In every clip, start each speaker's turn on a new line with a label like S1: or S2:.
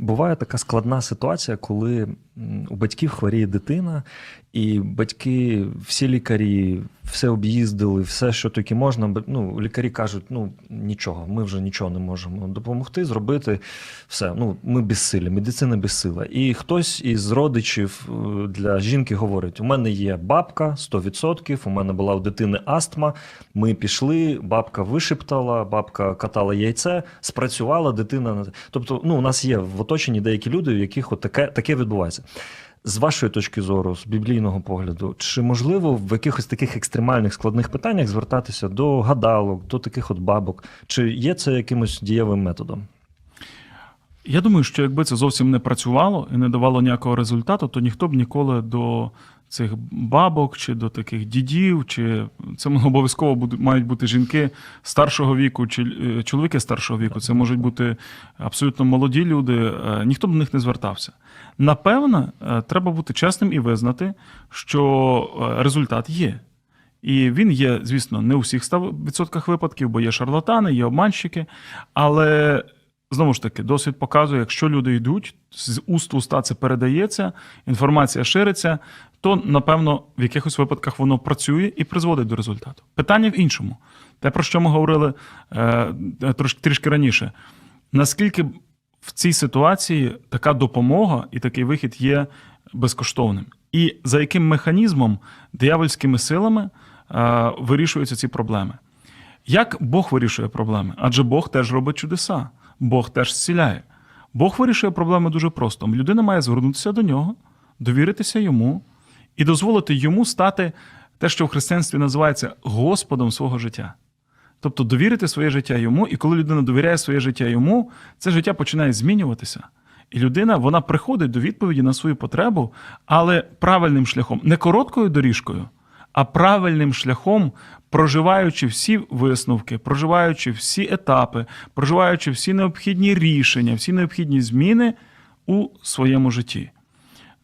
S1: Буває така складна ситуація, коли у батьків хворіє дитина, і батьки, всі лікарі, все об'їздили, все, що тільки можна. Ну, лікарі кажуть, ну нічого, ми вже нічого не можемо допомогти, зробити все. Ну, ми безсилі, медицина безсила. І хтось із родичів е, для жінки говорить: у мене є бабка 100%, у мене була у дитини астма. Ми пішли, бабка вишептала, бабка катала яйце, спрацювала дитина. на- Тобто, ну, у нас є в оточенні деякі люди, у яких от таке, таке відбувається. З вашої точки зору, з біблійного погляду, чи можливо в якихось таких екстремальних складних питаннях звертатися до гадалок, до таких от бабок? Чи є це якимось дієвим методом?
S2: Я думаю, що якби це зовсім не працювало і не давало ніякого результату, то ніхто б ніколи до цих бабок чи до таких дідів, чи це обов'язково будуть- мають бути жінки старшого віку, чи е, чоловіки старшого віку. Це можуть бути абсолютно молоді люди. е, Ніхто до них не звертався. Напевно, е, треба бути чесним і визнати, що результат є. І він є, звісно, не у всіх 100% випадків, бо є шарлатани, є обманщики. Але знову ж таки, досвід показує, якщо люди йдуть, з уст в уста це передається, інформація шириться, то напевно в якихось випадках воно працює і призводить до результату. Питання в іншому. Те, про що ми говорили е, трошки трішки раніше. Наскільки в цій ситуації така допомога і такий вихід є безкоштовним? І за яким механізмом диявольськими силами е, вирішуються ці проблеми? Як Бог вирішує проблеми? Адже Бог теж робить чудеса, Бог теж зціляє. Бог вирішує проблеми дуже просто. Людина має звернутися до нього, довіритися йому і дозволити йому стати те, що в християнстві називається Господом свого життя. Тобто довірити своє життя йому, і коли людина довіряє своє життя йому, це життя починає змінюватися. І людина вона приходить до відповіді на свою потребу, але правильним шляхом, не короткою доріжкою, а правильним шляхом, проживаючи всі висновки, проживаючи всі етапи, проживаючи всі необхідні рішення, всі необхідні зміни у своєму житті.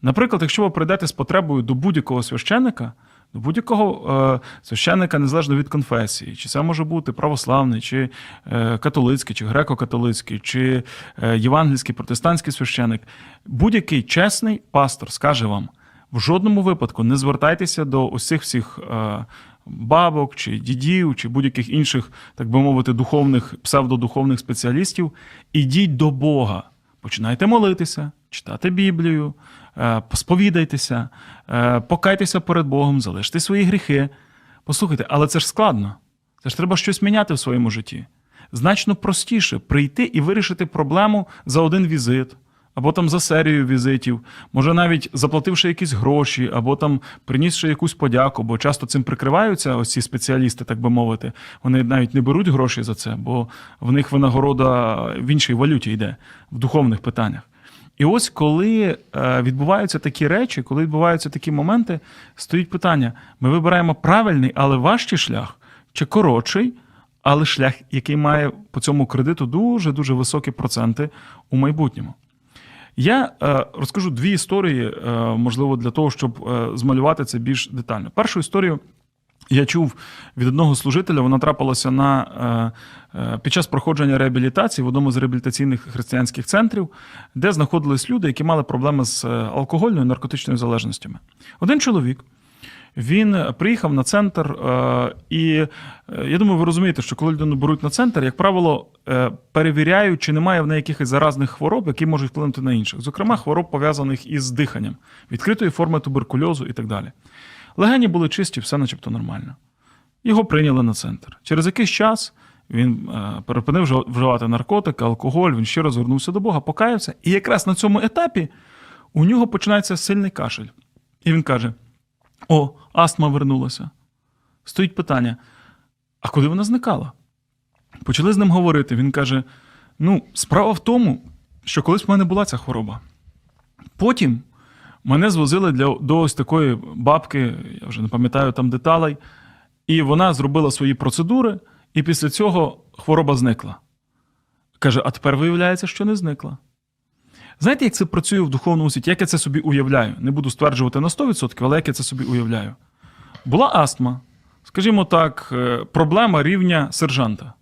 S2: Наприклад, якщо ви прийдете з потребою до будь-якого священника, до будь-якого е, священника, незалежно від конфесії, чи це може бути православний, чи е, католицький, чи греко-католицький, чи е, євангельський, протестантський священик, будь-який чесний пастор скаже вам: в жодному випадку не звертайтеся до усіх всіх е, бабок, чи дідів, чи будь-яких інших, так би мовити, духовних, псевдодуховних спеціалістів. Ідіть до Бога. Починайте молитися, читати Біблію, е, сповідайтеся, е, покайтеся перед Богом, залиште свої гріхи. Послухайте, але це ж складно. Це ж треба щось міняти в своєму житті. Значно простіше прийти і вирішити проблему за один візит, або там за серію візитів, може навіть заплативши якісь гроші, або там принісши якусь подяку, бо часто цим прикриваються ось ці спеціалісти, так би мовити. Вони навіть не беруть гроші за це, бо в них винагорода в іншій валюті йде, в духовних питаннях. І ось коли е, відбуваються такі речі, коли відбуваються такі моменти, стоїть питання: ми вибираємо правильний, але важчий шлях, чи коротший, але шлях, який має по цьому кредиту дуже дуже високі проценти у майбутньому. Я е, розкажу дві історії, е, можливо, для того, щоб е, змалювати це більш детально. Першу історію я чув від одного служителя, вона трапилася на, е, е, під час проходження реабілітації в одному з реабілітаційних християнських центрів, де знаходились люди, які мали проблеми з е, алкогольною і наркотичною залежностями. Один чоловік. Він приїхав на центр, е, і е, я думаю, ви розумієте, що коли людину беруть на центр, як правило, е, перевіряють, чи немає в неї якихось заразних хвороб, які можуть вплинути на інших. Зокрема, хвороб пов'язаних із диханням, відкритої форми туберкульозу і так далі. Легені були чисті, все начебто нормально. Його прийняли на центр. Через якийсь час він е, перепинив вживати наркотики, алкоголь, він ще раз звернувся до Бога, покаявся. І якраз на цьому етапі у нього починається сильний кашель. І він каже: О, астма вернулася. Стоїть питання: а куди вона зникала? Почали з ним говорити. Він каже: Ну, справа в тому, що колись в мене була ця хвороба. Потім мене звозили для, до ось такої бабки, я вже не пам'ятаю там деталей, і вона зробила свої процедури, і після цього хвороба зникла. Каже: а тепер виявляється, що не зникла. Знаєте, як це працює в духовному світі? Як я це собі уявляю? Не буду стверджувати на 100%, але як я це собі уявляю? Була астма, скажімо так, е, проблема рівня сержанта.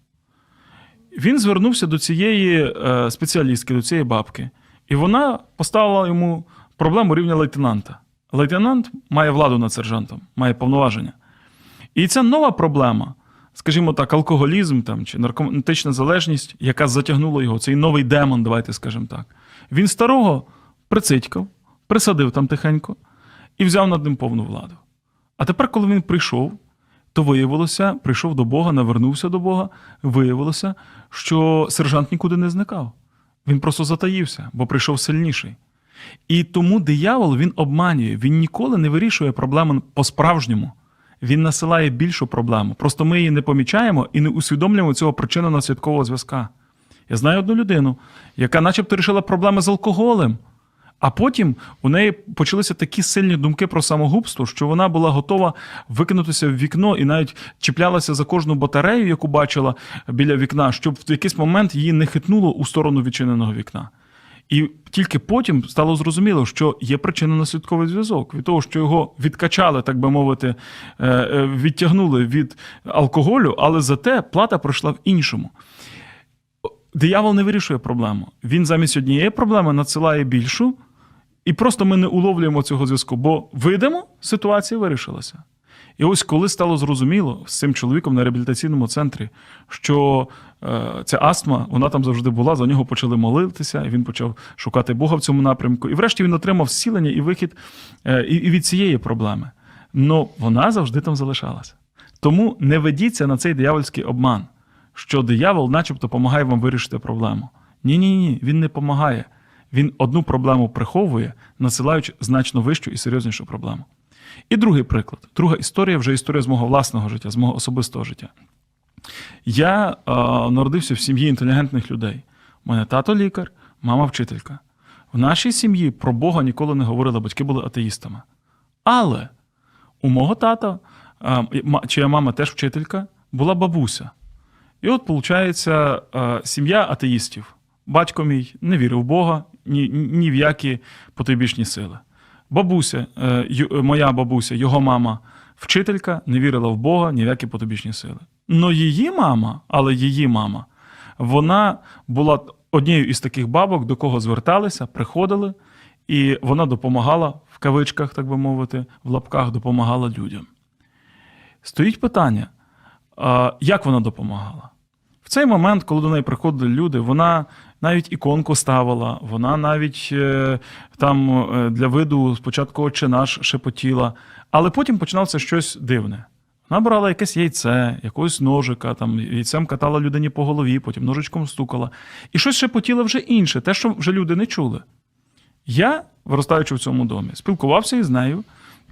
S2: Він звернувся до цієї е, спеціалістки, до цієї бабки, І вона поставила йому проблему рівня лейтенанта. Лейтенант має владу над сержантом, має повноваження. І ця нова проблема, скажімо так, алкоголізм там, чи наркотична залежність, яка затягнула його, цей новий демон, давайте скажемо так. Він старого прицитькав, присадив там тихенько і взяв над ним повну владу. А тепер, коли він прийшов, то виявилося, прийшов до Бога, навернувся до Бога, виявилося, що сержант нікуди не зникав. Він просто затаївся, бо прийшов сильніший. І тому диявол він обманює, він ніколи не вирішує проблему по-справжньому. Він насилає більшу проблему. Просто ми її не помічаємо і не усвідомлюємо цього причинно наслідкового зв'язка. Я знаю одну людину, яка начебто рішила проблеми з алкоголем, а потім у неї почалися такі сильні думки про самогубство, що вона була готова викинутися в вікно і навіть чіплялася за кожну батарею, яку бачила біля вікна, щоб в якийсь момент її не хитнуло у сторону відчиненого вікна. І тільки потім стало зрозуміло, що є причинно-наслідковий зв'язок від того, що його відкачали, так би мовити, е, е, відтягнули від алкоголю, але зате плата пройшла в іншому. Диявол не вирішує проблему. Він замість однієї проблеми надсилає більшу, і просто ми не уловлюємо цього зв'язку, бо вийдемо, ситуація вирішилася. І ось коли стало зрозуміло з цим чоловіком на реабілітаційному центрі, що е, ця астма, вона там завжди була, за нього почали молитися, і він почав шукати Бога в цьому напрямку. І врешті він отримав зцілення і вихід е, і, і від цієї проблеми. Но вона завжди там залишалася. Тому не ведіться на цей диявольський обман, що диявол, начебто, допомагає вам вирішити проблему. Ні, ні, ні, він не допомагає. Він одну проблему приховує, насилаючи значно вищу і серйознішу проблему. І другий приклад. Друга історія вже історія з мого власного життя, з мого особистого життя. Я е, народився в сім'ї інтелігентних людей. У мене тато лікар, мама вчителька. В нашій сім'ї про Бога ніколи не говорили, батьки були атеїстами. Але у мого тата, е, чия мама теж вчителька, була бабуся. І от, виходить, сім'я атеїстів. Батько мій не вірив в Бога ні, ні в які потойбічні сили. Бабуся, е, моя бабуся, його мама, вчителька, не вірила в Бога ні в які потойбічні сили. Но її мама, але її мама, вона була однією із таких бабок, до кого зверталися, приходили, і вона допомагала, в кавичках, так би мовити, в лапках допомагала людям. Стоїть питання, як вона допомагала? В цей момент, коли до неї приходили люди, вона навіть іконку ставила, вона навіть е, там е, для виду спочатку «Отче наш шепотіла, але потім починалося щось дивне. Вона брала якесь яйце, якогось ножика, там яйцем катала людині по голові, потім ножичком стукала. І щось шепотіло вже інше, те, що вже люди не чули. Я, виростаючи в цьому домі, спілкувався із нею,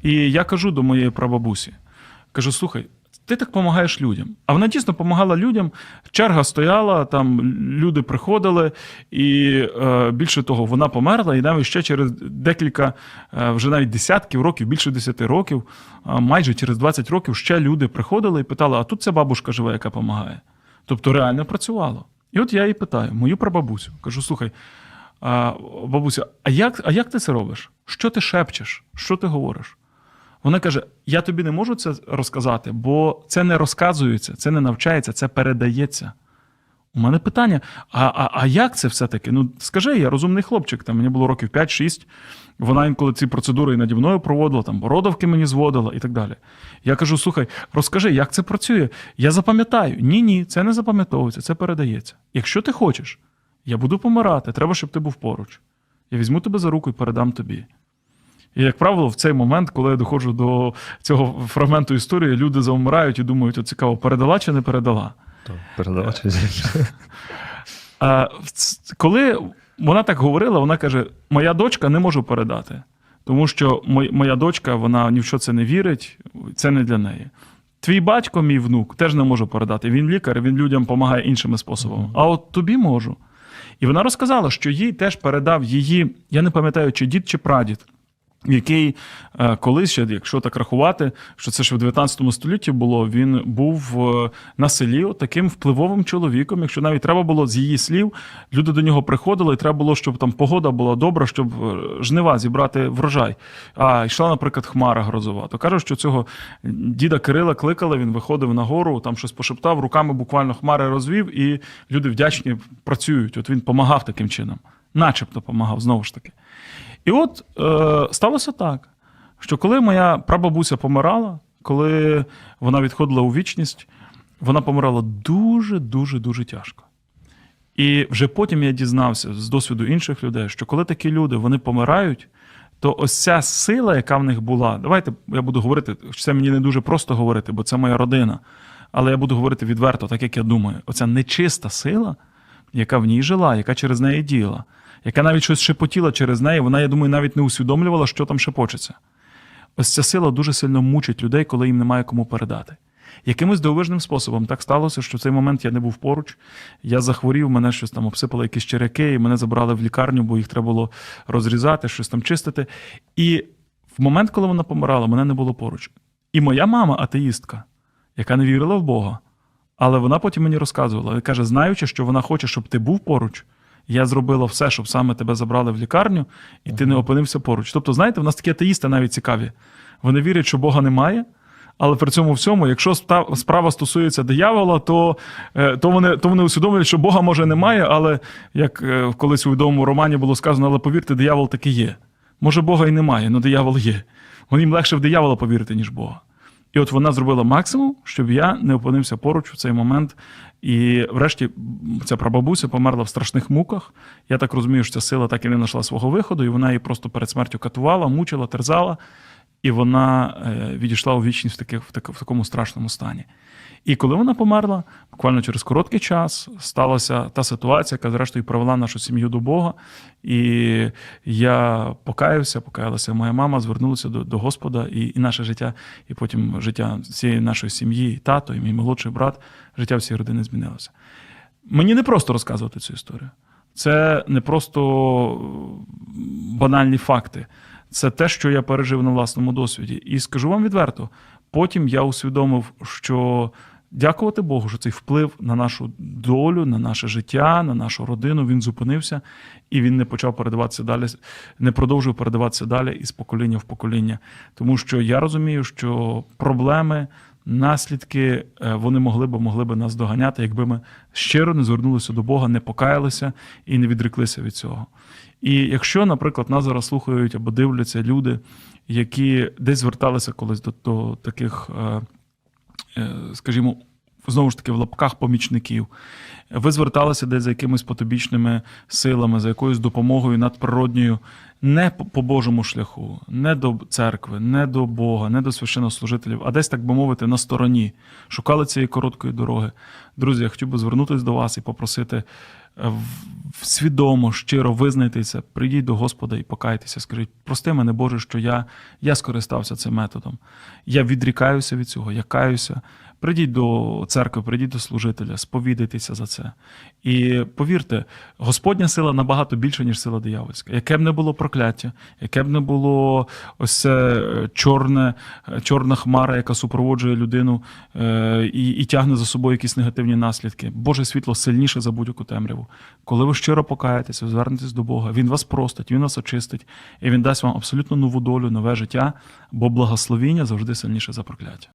S2: і я кажу до моєї прабабусі: кажу: слухай, ти так допомагаєш людям. А вона дійсно допомагала людям. Черга стояла, там люди приходили, і е, більше того, вона померла, і навіть ще через декілька, е, вже навіть десятків років, більше десяти років, е, майже через 20 років ще люди приходили і питали: а тут ця бабушка живе, яка допомагає. Тобто реально працювало. І от я її питаю, мою прабабусю, кажу: слухай, а, бабуся, а як, а як ти це робиш? Що ти шепчеш? Що ти говориш? Вона каже: Я тобі не можу це розказати, бо це не розказується, це не навчається, це передається. У мене питання: а, а, а як це все-таки? Ну, скажи, я розумний хлопчик, там мені було років 5-6. Вона інколи ці процедури і наді мною проводила, там бородавки мені зводила і так далі. Я кажу: слухай, розкажи, як це працює? Я запам'ятаю. Ні, ні, це не запам'ятовується, це передається. Якщо ти хочеш, я буду помирати, треба, щоб ти був поруч. Я візьму тебе за руку і передам тобі. І, як правило, в цей момент, коли я доходжу до цього фрагменту історії, люди завмирають і думають, от цікаво, передала чи не передала.
S1: То передавачі.
S2: А в коли вона так говорила, вона каже: Моя дочка не можу передати, тому що моя дочка вона ні в що це не вірить, це не для неї. Твій батько, мій внук, теж не можу передати. Він лікар, він людям допомагає іншими способами. А от тобі можу. І вона розказала, що їй теж передав її, я не пам'ятаю, чи дід, чи прадід, який е, колись, якщо так рахувати, що це ще в 19 столітті було, він був е, на селі таким впливовим чоловіком. Якщо навіть треба було з її слів, люди до нього приходили, і треба було, щоб там погода була добра, щоб е, жнива зібрати врожай. А йшла, наприклад, хмара грозова. То кажуть, що цього діда Кирила кликали, він виходив на гору, там щось пошептав, руками буквально хмари розвів, і люди вдячні працюють. От він помагав таким чином. начебто допомагав, знову ж таки. І от е, сталося так, що коли моя прабабуся помирала, коли вона відходила у вічність, вона помирала дуже, дуже, дуже тяжко. І вже потім я дізнався з досвіду інших людей, що коли такі люди вони помирають, то ось ця сила, яка в них була, давайте я буду говорити, це мені не дуже просто говорити, бо це моя родина. Але я буду говорити відверто, так як я думаю, оця нечиста сила, яка в ній жила, яка через неї діяла, яка навіть щось шепотіла через неї, вона, я думаю, навіть не усвідомлювала, що там шепочеться. Ось ця сила дуже сильно мучить людей, коли їм немає кому передати. Якимось дивовижним способом так сталося, що в цей момент я не був поруч. Я захворів, мене щось там обсипали якісь черяки, і мене забрали в лікарню, бо їх треба було розрізати, щось там чистити. І в момент, коли вона помирала, мене не було поруч. І моя мама, атеїстка, яка не вірила в Бога, але вона потім мені розказувала і каже: знаючи, що вона хоче, щоб ти був поруч, я зробила все, щоб саме тебе забрали в лікарню, і ти не опинився поруч. Тобто, знаєте, в нас такі атеїсти навіть цікаві. Вони вірять, що Бога немає. Але при цьому всьому, якщо справа стосується диявола, то, е, то, вони, то вони усвідомлюють, що Бога може немає, але як е, колись у відомому романі було сказано, але повірте, диявол таки є. Може, Бога і немає, але диявол є. Вони їм легше в диявола повірити, ніж Бога. І от вона зробила максимум, щоб я не опинився поруч у цей момент. І врешті ця прабабуся померла в страшних муках. Я так розумію, що ця сила так і не знайшла свого виходу, і вона її просто перед смертю катувала, мучила, терзала, і вона е, відійшла у вічність в, таких, в такому страшному стані. І коли вона померла, буквально через короткий час сталася та ситуація, яка зрештою привела нашу сім'ю до Бога. І я покаявся, покаялася моя мама, звернулася до, до Господа, і, і наше життя, і потім життя всієї нашої сім'ї, і тато, і мій молодший брат, життя всієї родини змінилося. Мені не просто розказувати цю історію. Це не просто банальні факти. Це те, що я пережив на власному досвіді. І скажу вам відверто, потім я усвідомив, що дякувати Богу, що цей вплив на нашу долю, на наше життя, на нашу родину він зупинився і він не почав передаватися далі, не продовжує передаватися далі із покоління в покоління. Тому що я розумію, що проблеми. Наслідки е, вони могли б могли б нас доганяти, якби ми щиро не звернулися до Бога, не покаялися і не відреклися від цього. І якщо, наприклад, нас зараз слухають або дивляться люди, які десь зверталися колись до, до таких, е, скажімо, знову ж таки, в лапках помічників, ви зверталися десь за якимись потобічними силами, за якоюсь допомогою надприродньою, не по- Божому шляху, не до церкви, не до Бога, не до священнослужителів, а десь, так би мовити, на стороні. Шукали цієї короткої дороги. Друзі, я хотів би звернутися до вас і попросити е, свідомо, щиро визнайтеся, прийдіть до Господа і покайтеся. Скажіть, прости мене, Боже, що я, я скористався цим методом. Я відрікаюся від цього, я каюся. Прийдіть до церкви, прийдіть до служителя, сповідайтеся за це. І повірте, Господня сила набагато більша, ніж сила диявольська. Яке б не було прокляття, яке б не було ось це е, чорне, е, чорна хмара, яка супроводжує людину е, і, і тягне за собою якісь негативні наслідки. Боже світло сильніше за будь-яку темряву. Коли ви щиро покаєтеся, звернетесь до Бога, Він вас простить, Він вас очистить, і Він дасть вам абсолютно нову долю, нове життя, бо благословіння завжди сильніше за прокляття.